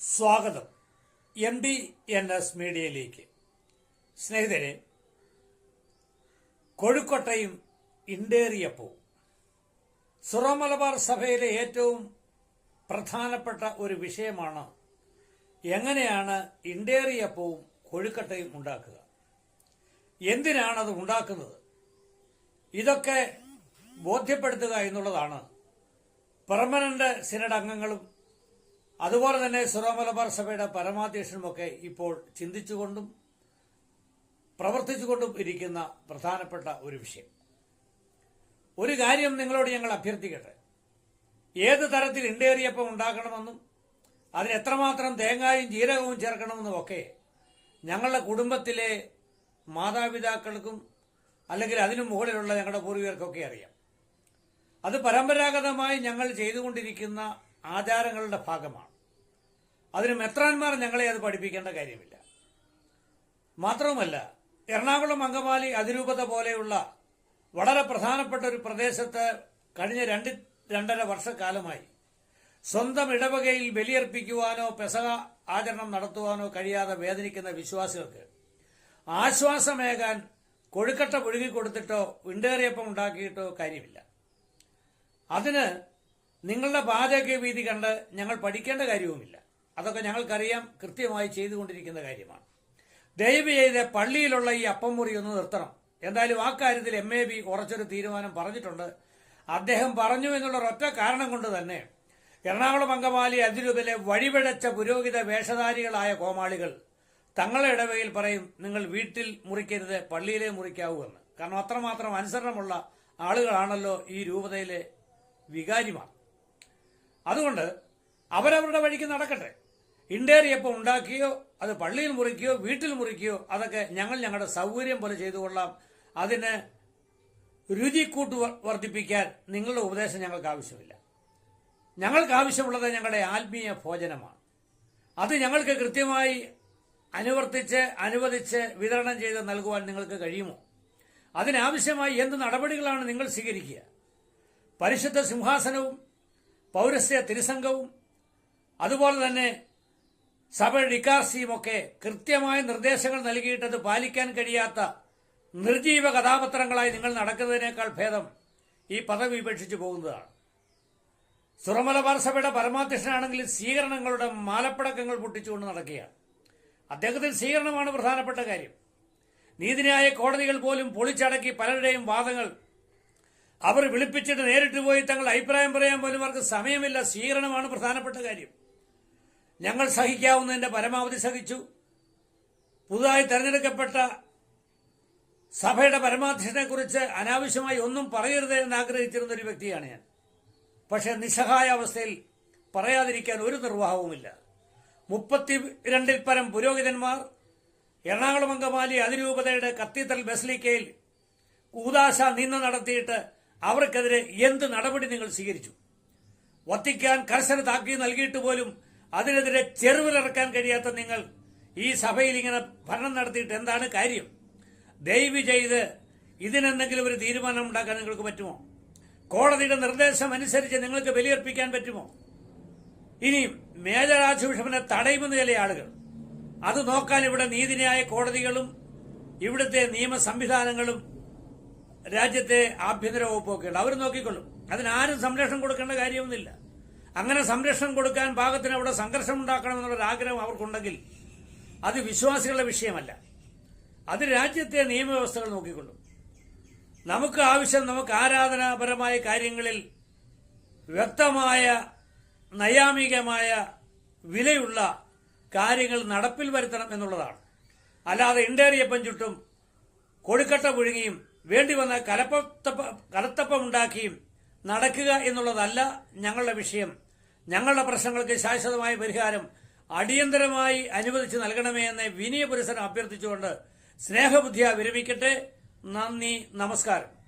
സ്വാഗതം. M D N S മീഡിയയിലേക്ക്. സ്നേഹിതരെ കോഴിക്കോട്ടയും ഇണ്ടേറിയപ്പവും സുറോ മലബാർ സഭയിലെ ഏറ്റവും പ്രധാനപ്പെട്ട ഒരു വിഷയമാണ് എങ്ങനെയാണ് ഇണ്ടേറിയപ്പവും കൊഴുക്കട്ടയും ഉണ്ടാക്കുക. എന്തിനാണത് ഉണ്ടാക്കുന്നത്? ഇതൊക്കെ ബോധ്യപ്പെടുത്തുക എന്നുള്ളതാണ്. പെർമനന്റ് സിനഡ് അംഗങ്ങളും അതുപോലെ തന്നെ സുറോ മലബാർ സഭയുടെ പരമാധ്യക്ഷനുമൊക്കെ ഇപ്പോൾ ചിന്തിച്ചുകൊണ്ടും പ്രവർത്തിച്ചുകൊണ്ടും ഇരിക്കുന്ന പ്രധാനപ്പെട്ട ഒരു വിഷയം. ഒരു കാര്യം നിങ്ങളോട് ഞങ്ങൾ അഭ്യർത്ഥിക്കട്ടെ. ഏത് തരത്തിൽ ഇണ്ടേറിയപ്പം ഉണ്ടാക്കണമെന്നും അതിന് എത്രമാത്രം തേങ്ങായും ജീരകവും ചേർക്കണമെന്നും ഒക്കെ ഞങ്ങളുടെ കുടുംബത്തിലെ മാതാപിതാക്കൾക്കും അല്ലെങ്കിൽ അതിനു മുകളിലുള്ള ഞങ്ങളുടെ പൂർവികർക്കൊക്കെ അറിയാം. അത് പരമ്പരാഗതമായി ഞങ്ങൾ ചെയ്തുകൊണ്ടിരിക്കുന്ന ആചാരങ്ങളുടെ ഭാഗമാണ്. അതിന് മെത്രാന്മാർ ഞങ്ങളെ അത് പഠിപ്പിക്കേണ്ട കാര്യമില്ല. മാത്രവുമല്ല എറണാകുളം അങ്കമാലി അതിരൂപത പോലെയുള്ള വളരെ പ്രധാനപ്പെട്ട ഒരു പ്രദേശത്ത് കഴിഞ്ഞ രണ്ട് രണ്ടര വർഷക്കാലമായി സ്വന്തം ഇടവകയിൽ ബലിയർപ്പിക്കുവാനോ പെസക ആചരണം നടത്തുവാനോ കഴിയാതെ വേദനിക്കുന്ന വിശ്വാസികൾക്ക് ആശ്വാസമേകാൻ കൊഴുക്കട്ട പുഴുകിക്കൊടുത്തിട്ടോ വിണ്ടേറിയപ്പം ഉണ്ടാക്കിയിട്ടോ കാര്യമില്ല. അതിന് നിങ്ങളുടെ പാചക വീതി കണ്ട് ഞങ്ങൾ പഠിക്കേണ്ട കാര്യവുമില്ല. അതൊക്കെ ഞങ്ങൾക്കറിയാം കൃത്യമായി ചെയ്തുകൊണ്ടിരിക്കുന്ന കാര്യമാണ്. ദയവ് ചെയ്ത് പള്ളിയിലുള്ള ഈ അപ്പം മുറി ഒന്ന് നിർത്തണം. എന്തായാലും ആ കാര്യത്തിൽ എം എ ബി കുറച്ചൊരു തീരുമാനം പറഞ്ഞിട്ടുണ്ട്. അദ്ദേഹം പറഞ്ഞു എന്നുള്ള ഒറ്റ കാരണം കൊണ്ട് തന്നെ എറണാകുളം അങ്കമാലി അതിരൂപിലെ വഴിപിഴച്ച പുരോഹിത വേഷധാരികളായ കോമാളികൾ തങ്ങളുടെ ഇടവകയിൽ പറയും നിങ്ങൾ വീട്ടിൽ മുറിക്കരുത് പള്ളിയിലെ മുറിക്കാവൂ എന്ന്. കാരണം അത്രമാത്രം അനുസരണമുള്ള ആളുകളാണല്ലോ ഈ രൂപതയിലെ വികാരിമാർ. അതുകൊണ്ട് അവരവരുടെ വഴിക്ക് നടക്കട്ടെ. ഇണ്ടേറിയപ്പം ഉണ്ടാക്കിയോ അത് പള്ളിയിൽ മുറിക്കുകയോ വീട്ടിൽ മുറിക്കുകയോ അതൊക്കെ ഞങ്ങൾ ഞങ്ങളുടെ സൗകര്യം പോലെ ചെയ്തുകൊള്ളാം അതിന് രുചിക്കൂട്ട് വർദ്ധിപ്പിക്കാൻ നിങ്ങളുടെ ഉപദേശം ഞങ്ങൾക്ക് ആവശ്യമില്ല. ഞങ്ങൾക്ക് ആവശ്യമുള്ളത് ഞങ്ങളുടെ ആത്മീയ ഭോജനമാണ്. അത് ഞങ്ങൾക്ക് കൃത്യമായി അനുവർത്തിച്ച് അനുവദിച്ച് വിതരണം ചെയ്ത് നൽകുവാൻ നിങ്ങൾക്ക് കഴിയുമോ? അതിനാവശ്യമായി എന്ത് നടപടികളാണ് നിങ്ങൾ സ്വീകരിക്കുക? പരിശുദ്ധ സിംഹാസനവും പൗരസ്യ തിരുസംഘവും അതുപോലെ തന്നെ സഭയുടെ ഇക്കാർസിയും ഒക്കെ കൃത്യമായ നിർദ്ദേശങ്ങൾ നൽകിയിട്ടത് പാലിക്കാൻ കഴിയാത്ത നിർജീവ കഥാപത്രങ്ങളായി നിങ്ങൾ നടക്കുന്നതിനേക്കാൾ ഭേദം ഈ പദവി ഉപേക്ഷിച്ചു പോകുന്നതാണ്. സുറമലബാർ സഭയുടെ പരമാധ്യക്ഷനാണെങ്കിൽ സ്വീകരണങ്ങളുടെ മാലപ്പടക്കങ്ങൾ പൊട്ടിച്ചുകൊണ്ട് നടക്കുകയാണ്. അദ്ദേഹത്തിന് സ്വീകരണമാണ് പ്രധാനപ്പെട്ട കാര്യം. നീതിന്യായ കോടതികൾ പോലും പൊളിച്ചടക്കി പലരുടെയും വാദങ്ങൾ അവർ വിളിപ്പിച്ചിട്ട് നേരിട്ട് പോയി തങ്ങളുടെ അഭിപ്രായം പറയാൻ പോലും അവർക്ക് സമയമില്ല. സ്വീകരണമാണ് പ്രധാനപ്പെട്ട കാര്യം. ഞങ്ങൾ സഹിക്കാവുന്നതിന്റെ പരമാവധി സഹിച്ചു. പുതുതായി തെരഞ്ഞെടുക്കപ്പെട്ട സഭയുടെ പരമാധ്യക്ഷനെക്കുറിച്ച് അനാവശ്യമായി ഒന്നും പറയരുത് എന്ന് ആഗ്രഹിച്ചിരുന്ന ഒരു വ്യക്തിയാണ് ഞാൻ. പക്ഷെ നിസ്സഹായ അവസ്ഥയിൽ പറയാതിരിക്കാൻ ഒരു നിർവാഹവുമില്ല. മുപ്പത്തി രണ്ടിൽ പരം പുരോഹിതന്മാർ എറണാകുളം അങ്കമാലി അതിരൂപതയുടെ കത്തീഡ്രൽ ബസ്ലിക്കയിൽ കൂതാശ നിന്ന് നടത്തിയിട്ട് അവർക്കെതിരെ എന്ത് നടപടി നിങ്ങൾ സ്വീകരിച്ചു? വത്തിക്കാൻ കർശന താക്കീത് നൽകിയിട്ട് പോലും അതിനെതിരെ ചെറുവിലിറക്കാൻ കഴിയാത്ത നിങ്ങൾ ഈ സഭയിൽ ഇങ്ങനെ ഭരണം നടത്തിയിട്ട് എന്താണ് കാര്യം? ദയവ് ചെയ്ത് ഇതിനെന്തെങ്കിലും ഒരു തീരുമാനം ഉണ്ടാക്കാൻ നിങ്ങൾക്ക് പറ്റുമോ? കോടതിയുടെ നിർദ്ദേശം അനുസരിച്ച് നിങ്ങൾക്ക് ബലിയർപ്പിക്കാൻ പറ്റുമോ? ഇനി മേജർ ആർച്ച് തടയുമെന്ന് ചില ആളുകൾ. അത് നോക്കാൻ ഇവിടെ നീതിന്യായ കോടതികളും ഇവിടുത്തെ നിയമ സംവിധാനങ്ങളും രാജ്യത്തെ ആഭ്യന്തര വകുപ്പൊക്കെയുള്ള അവർ നോക്കിക്കൊള്ളും. അതിനാരും സംരക്ഷണം കൊടുക്കേണ്ട കാര്യമൊന്നുമില്ല. അങ്ങനെ സംരക്ഷണം കൊടുക്കാൻ പാകത്തിന് അവിടെ സംഘർഷം ഉണ്ടാക്കണമെന്നുള്ള ആഗ്രഹം അവർക്കുണ്ടെങ്കിൽ അത് വിശ്വാസികളുടെ വിഷയമല്ല. അത് രാജ്യത്തെ നിയമവ്യവസ്ഥകൾ നോക്കിക്കൊള്ളും. നമുക്ക് ആവശ്യം നമുക്ക് ആരാധനാപരമായ കാര്യങ്ങളിൽ വ്യക്തമായ നയാമികമായ വിലയുള്ള കാര്യങ്ങൾ നടപ്പിൽ വരുത്തണം എന്നുള്ളതാണ്. അല്ലാതെ ഇണ്ടേറിയപ്പം ചുട്ടും കൊടുക്കട്ട പുഴുങ്ങിയും വേണ്ടി വന്ന കലപ്പത്തപ്പ കലത്തപ്പം ഉണ്ടാക്കിയും നടക്കുക എന്നുള്ളതല്ല ഞങ്ങളുടെ വിഷയം. ഞങ്ങളുടെ പ്രശ്നങ്ങൾക്ക് ശാശ്വതമായ പരിഹാരം അടിയന്തരമായി അനുവദിച്ച് നൽകണമേ എന്ന് വിനയ പുരസരം അഭ്യർത്ഥിച്ചുകൊണ്ട് സ്നേഹബുദ്ധിയ വിരമിക്കട്ടെ. നന്ദി നമസ്കാരം.